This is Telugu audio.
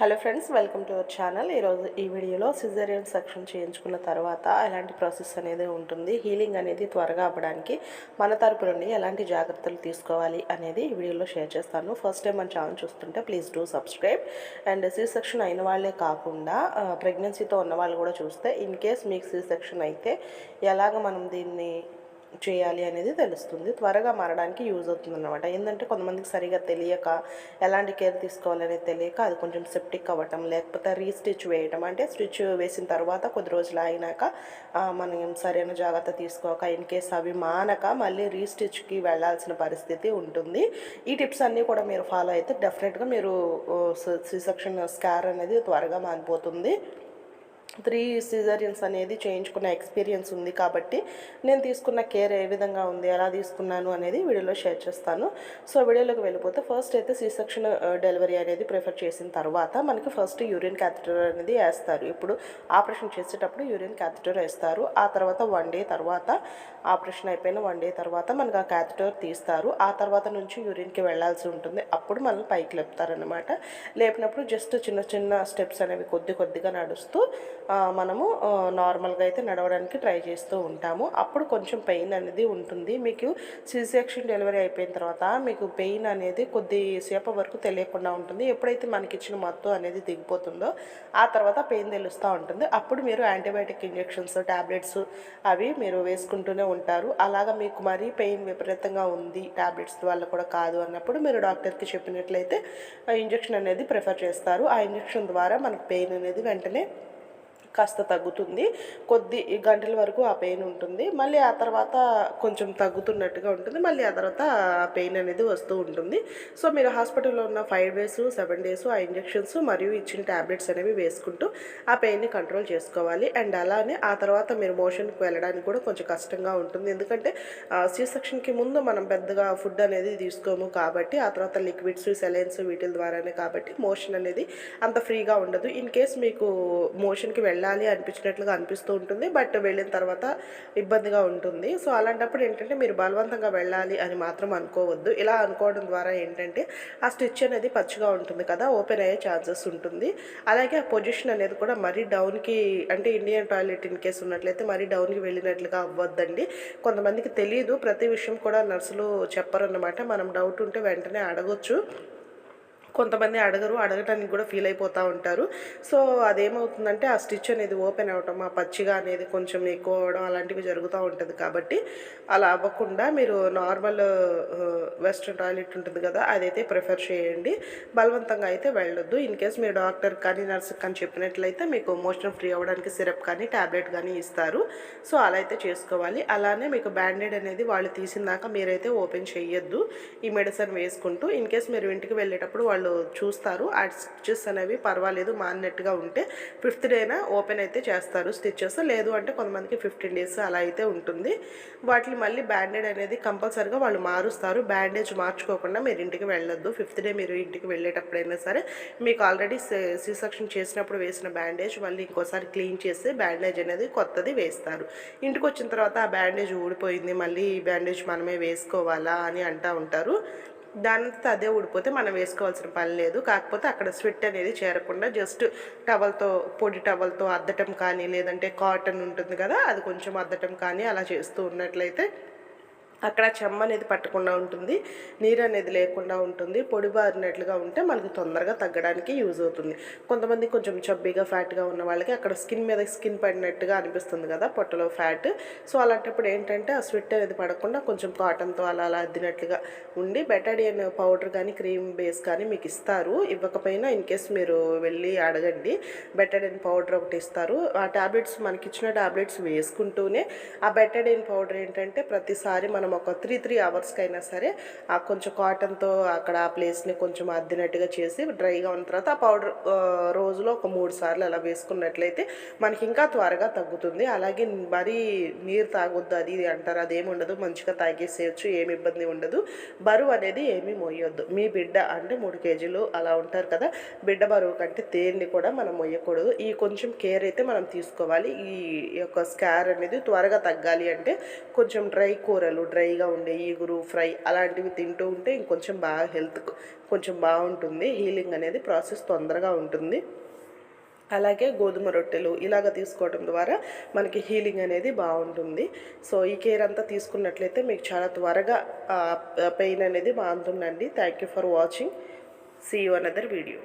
Hello friends welcome to our channel ఈరోజు ఈ వీడియోలో సిజేరియన్ సెక్షన్ చేయించుకున్న తర్వాత ఎలాంటి ప్రాసెస్ అనేది ఉంటుంది హీలింగ్ అనేది త్వరగా అవ్వడానికి మన తరపు నుండి ఎలాంటి జాగ్రత్తలు తీసుకోవాలి అనేది ఈ వీడియోలో షేర్ చేస్తాను. ఫస్ట్ టైం మన ఛానల్ చూస్తుంటే please do subscribe and C section అయిన వాళ్ళే కాకుండా ప్రెగ్నెన్సీతో ఉన్న వాళ్ళు కూడా చూస్తే ఇన్ కేస్ మీకు సి సెక్షన్ అయితే ఎలాగ మనం దీన్ని చేయాలి అనేది తెలుస్తుంది. త్వరగా మారడానికి యూజ్ అవుతుంది అనమాట ఏంటంటే కొంతమందికి సరిగా తెలియక ఎలాంటి కేర్ తీసుకోవాలనేది తెలియక అది కొంచెం సెప్టిక్ అవ్వటం లేకపోతే రీస్టిచ్ వేయటం. అంటే స్టిచ్ వేసిన తర్వాత కొద్ది రోజులు అయినాక మనం సరైన జాగ్రత్త తీసుకోక ఇన్ కేస్ అవి మానక మళ్ళీ రీస్టిచ్కి వెళ్ళాల్సిన పరిస్థితి ఉంటుంది. ఈ టిప్స్ అన్నీ కూడా మీరు ఫాలో అయితే డెఫినెట్గా మీరు సి సెక్షన్ స్కార్ అనేది త్వరగా మానిపోతుంది త్రీ సిజరియన్స్ అనేది చేయించుకున్న ఎక్స్పీరియన్స్ ఉంది కాబట్టి నేను తీసుకున్న కేర్ ఏ విధంగా ఉంది ఎలా తీసుకున్నాను అనేది వీడియోలో షేర్ చేస్తాను. సో వీడియోలోకి వెళ్ళిపోతే ఫస్ట్ అయితే సి సెక్షన్ డెలివరీ అనేది ప్రిఫర్ చేసిన తర్వాత మనకి ఫస్ట్ యూరిన్ క్యాథిటర్ అనేది వేస్తారు. ఇప్పుడు ఆపరేషన్ చేసేటప్పుడు యూరిన్ క్యాథిటర్ వేస్తారు. ఆ తర్వాత వన్ డే తర్వాత ఆపరేషన్ అయిపోయిన వన్ డే తర్వాత మనకు ఆ క్యాథిటర్ తీస్తారు. ఆ తర్వాత నుంచి యూరిన్కి వెళ్ళాల్సి ఉంటుంది. అప్పుడు మనల్ని పైకి లేపుతారనమాట లేపినప్పుడు జస్ట్ చిన్న చిన్న స్టెప్స్ అనేవి కొద్ది కొద్దిగా నడుస్తూ మనము నార్మల్గా అయితే నడవడానికి ట్రై చేస్తూ ఉంటాము. అప్పుడు కొంచెం పెయిన్ అనేది ఉంటుంది. మీకు సిసెక్షన్ డెలివరీ అయిపోయిన తర్వాత మీకు పెయిన్ అనేది కొద్దిసేపు వరకు తెలియకుండా ఉంటుంది. ఎప్పుడైతే మనకి ఇచ్చిన మత్తు అనేది దిగిపోతుందో ఆ తర్వాత పెయిన్ తెలుస్తూ ఉంటుంది. అప్పుడు మీరు యాంటీబయాటిక్ ఇంజెక్షన్స్ ట్యాబ్లెట్స్ అవి మీరు వేసుకుంటూనే ఉంటారు. అలాగా మీకు మరి పెయిన్ విపరీతంగా ఉంది టాబ్లెట్స్ వల్ల కూడా కాదు అన్నప్పుడు మీరు డాక్టర్కి చెప్పినట్లయితే ఇంజెక్షన్ అనేది ప్రిఫర్ చేస్తారు. ఆ ఇంజెక్షన్ ద్వారా మనకు పెయిన్ అనేది వెంటనే కాస్త తగ్గుతుంది. కొద్ది గంటల వరకు ఆ పెయిన్ ఉంటుంది. మళ్ళీ ఆ తర్వాత కొంచెం తగ్గుతున్నట్టుగా ఉంటుంది. మళ్ళీ ఆ తర్వాత ఆ పెయిన్ అనేది వస్తూ ఉంటుంది. సో మీరు హాస్పిటల్లో ఉన్న ఫైవ్ డేస్ సెవెన్ డేస్ ఆ ఇంజెక్షన్స్ మరియు ఇచ్చిన ట్యాబ్లెట్స్ అనేవి వేసుకుంటూ ఆ పెయిన్ని కంట్రోల్ చేసుకోవాలి. అండ్ అలానే ఆ తర్వాత మీరు మోషన్కి వెళ్ళడానికి కూడా కొంచెం కష్టంగా ఉంటుంది. ఎందుకంటే సి సెక్షన్కి ముందు మనం పెద్దగా ఫుడ్ అనేది తీసుకోము కాబట్టి ఆ తర్వాత లిక్విడ్స్ సెలైన్స్ వీటి ద్వారానే కాబట్టి మోషన్ అనేది అంత ఫ్రీగా ఉండదు. ఇన్ కేస్ మీకు మోషన్కి వెళ్ళాలి అనిపించినట్లుగా అనిపిస్తూ ఉంటుంది బట్ వెళ్ళిన తర్వాత ఇబ్బందిగా ఉంటుంది. సో అలాంటప్పుడు ఏంటంటే మీరు బలవంతంగా వెళ్ళాలి అని మాత్రం అనుకోవద్దు. ఇలా అనుకోవడం ద్వారా ఏంటంటే ఆ స్టిచ్ అనేది పచ్చిగా ఉంటుంది కదా ఓపెన్ అయ్యే ఛాన్సెస్ ఉంటుంది. అలాగే ఆ పొజిషన్ అనేది కూడా మరీ డౌన్కి అంటే ఇండియన్ టాయిలెట్ ఇన్ కేసు ఉన్నట్లయితే మరీ డౌన్కి వెళ్ళినట్లుగా అవ్వద్దండి. కొంతమందికి తెలియదు ప్రతి విషయం కూడా నర్సులు చెప్పరన్నమాట. మనం డౌట్ ఉంటే వెంటనే అడగొచ్చు. కొంతమంది అడగరు అడగటానికి కూడా ఫీల్ అయిపోతూ ఉంటారు. సో అదేమవుతుందంటే ఆ స్టిచ్ అనేది ఓపెన్ అవ్వటం ఆ పచ్చిగా అనేది కొంచెం ఎక్కువ అవడం అలాంటివి జరుగుతూ ఉంటుంది కాబట్టి అలా అవ్వకుండా మీరు నార్మల్ వెస్ట్రన్ టాయిలెట్ ఉంటుంది కదా అదైతే ప్రిఫర్ చేయండి. బలవంతంగా అయితే వెళ్ళొద్దు. ఇన్ కేస్ మీరు డాక్టర్ కానీ నర్స్ కానీ చెప్పినట్లయితే మీకు మోషన్ ఫ్రీ అవ్వడానికి సిరప్ కానీ ట్యాబ్లెట్ కానీ ఇస్తారు. సో అలా అయితే చేసుకోవాలి. అలానే మీకు బ్యాండెడ్ అనేది వాళ్ళు తీసిందాక మీరైతే ఓపెన్ చేయొద్దు. ఈ మెడిసిన్ వేసుకుంటూ. ఇన్ కేస్ మీరు ఇంటికి వెళ్ళేటప్పుడు వాళ్ళు చూస్తారు. ఆ స్టిచ్చెస్ అనేవి పర్వాలేదు మానినట్టుగా ఉంటే ఫిఫ్త్ డేన ఓపెన్ అయితే చేస్తారు స్టిచ్చెస్. లేదు అంటే కొంతమందికి ఫిఫ్టీన్ డేస్ అలా అయితే ఉంటుంది. వాటిని మళ్ళీ బ్యాండేడ్ అనేది కంపల్సరీగా వాళ్ళు మారుస్తారు. బ్యాండేజ్ మార్చుకోకుండా మీరు ఇంటికి వెళ్ళొద్దు. ఫిఫ్త్ డే మీరు ఇంటికి వెళ్ళేటప్పుడైనా సరే మీకు ఆల్రెడీ సి సెక్షన్ చేసినప్పుడు వేసిన బ్యాండేజ్ మళ్ళీ ఇంకోసారి క్లీన్ చేసి బ్యాండేజ్ అనేది కొత్తది వేస్తారు. ఇంటికి వచ్చిన తర్వాత ఆ బ్యాండేజ్ ఊడిపోయింది. మళ్ళీ ఈ బ్యాండేజ్ మనమే వేసుకోవాలా అని అంటూ ఉంటారు. దానంతా అదే ఊడిపోతే మనం వేసుకోవాల్సిన పని లేదు. కాకపోతే అక్కడ స్వెట్ అనేది చేరకుండా జస్ట్ టవల్తో పొడి టవల్తో అద్దటం కానీ లేదంటే కాటన్ ఉంటుంది కదా అది కొంచెం అద్దటం కానీ అలా చేస్తూ ఉన్నట్లయితే అక్కడ చెమ్మ అనేది పట్టకుండా ఉంటుంది నీరు అనేది లేకుండా ఉంటుంది పొడి బారినట్లుగా ఉంటే మనకి తొందరగా తగ్గడానికి యూజ్ అవుతుంది. కొంతమంది కొంచెం చబ్బీగా ఫ్యాట్గా ఉన్న వాళ్ళకి అక్కడ స్కిన్ మీద స్కిన్ పడినట్టుగా అనిపిస్తుంది కదా పొట్టలో ఫ్యాట్ సో అలాంటప్పుడు ఏంటంటే ఆ స్వెట్ అనేది పడకుండా కొంచెం కాటన్తో అలా అలా అద్దినట్లుగా ఉండి బెటాడియన్ పౌడర్ కానీ క్రీమ్ బేస్ కానీ మీకు ఇస్తారు. ఇవ్వకపోయినా ఇన్ కేస్ మీరు వెళ్ళి అడగండి. బెటాడియన్ పౌడర్ ఒకటి ఇస్తారు. ఆ టాబ్లెట్స్ మనకి ఇచ్చిన టాబ్లెట్స్ వేసుకుంటూనే ఆ బెటాడియన్ పౌడర్ ఏంటంటే ప్రతిసారి మనం ఒక త్రీ త్రీ అవర్స్కి అయినా సరే ఆ కొంచెం కాటన్తో అక్కడ ఆ ప్లేస్ని కొంచెం అద్దినట్టుగా చేసి డ్రైగా ఉన్న తర్వాత ఆ పౌడర్ రోజులో ఒక మూడు సార్లు అలా వేసుకున్నట్లయితే మనకి ఇంకా త్వరగా తగ్గుతుంది. అలాగే మరీ నీరు తాగొద్దు అది ఇది అంటారు. అదేమి ఉండదు. మంచిగా తాగేసేయచ్చు ఏమి ఇబ్బంది ఉండదు. బరువు అనేది ఏమీ మోయొద్దు మీ బిడ్డ అంటే మూడు కేజీలు అలా ఉంటారు కదా బిడ్డ బరువు కంటే దేన్ని కూడా మనం మొయ్యకూడదు. ఈ కొంచెం కేర్ అయితే మనం తీసుకోవాలి. ఈ యొక్క స్కార్ అనేది త్వరగా తగ్గాలి అంటే కొంచెం డ్రై కూరలు డ్రై డ్రైగా ఉండే ఈగురు ఫ్రై అలాంటివి తింటూ ఉంటే ఇంకొంచెం బాగా హెల్త్ కొంచెం బాగుంటుంది. హీలింగ్ అనేది ప్రాసెస్ తొందరగా ఉంటుంది. అలాగే గోధుమ రొట్టెలు ఇలాగ తీసుకోవడం ద్వారా మనకి హీలింగ్ అనేది బాగుంటుంది. సో ఈ కేర్ అంతా తీసుకున్నట్లయితే మీకు చాలా త్వరగా పెయిన్ అనేది బాగుంటుందండి. Thank you for watching. See you another video